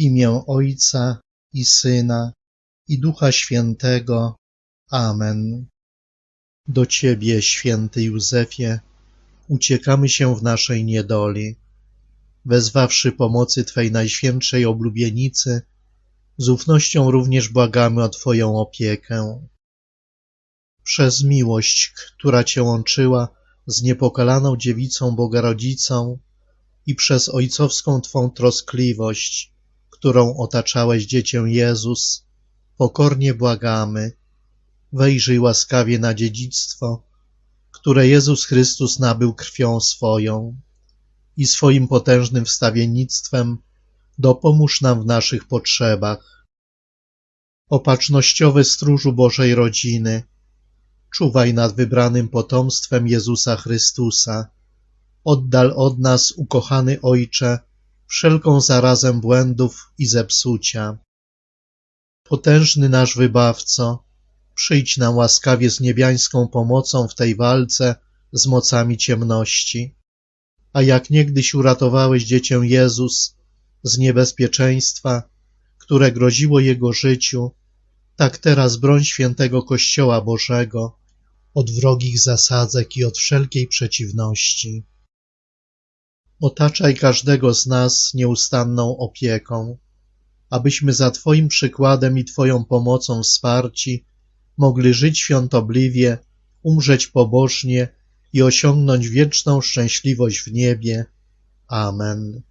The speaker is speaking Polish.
imię Ojca i Syna i Ducha Świętego. Amen. Do Ciebie, święty Józefie, uciekamy się w naszej niedoli. Wezwawszy pomocy Twej najświętszej oblubienicy, z ufnością również błagamy o Twoją opiekę. Przez miłość, która Cię łączyła z niepokalaną dziewicą Bogarodzicą i przez ojcowską Twą troskliwość, którą otaczałeś Dziecię Jezus, pokornie błagamy, wejrzyj łaskawie na dziedzictwo, które Jezus Chrystus nabył krwią swoją i swoim potężnym wstawiennictwem dopomóż nam w naszych potrzebach. Opatrznościowy stróżu Bożej rodziny, czuwaj nad wybranym potomstwem Jezusa Chrystusa. Oddal od nas, ukochany Ojcze, wszelką zarazę błędów i zepsucia. Potężny nasz Wybawco, przyjdź nam łaskawie z niebiańską pomocą w tej walce z mocami ciemności. A jak niegdyś uratowałeś dziecię Jezus z niebezpieczeństwa, które groziło jego życiu, tak teraz broń świętego Kościoła Bożego od wrogich zasadzek i od wszelkiej przeciwności. Otaczaj każdego z nas nieustanną opieką, abyśmy za Twoim przykładem i Twoją pomocą wsparci mogli żyć świątobliwie, umrzeć pobożnie i osiągnąć wieczną szczęśliwość w niebie. Amen.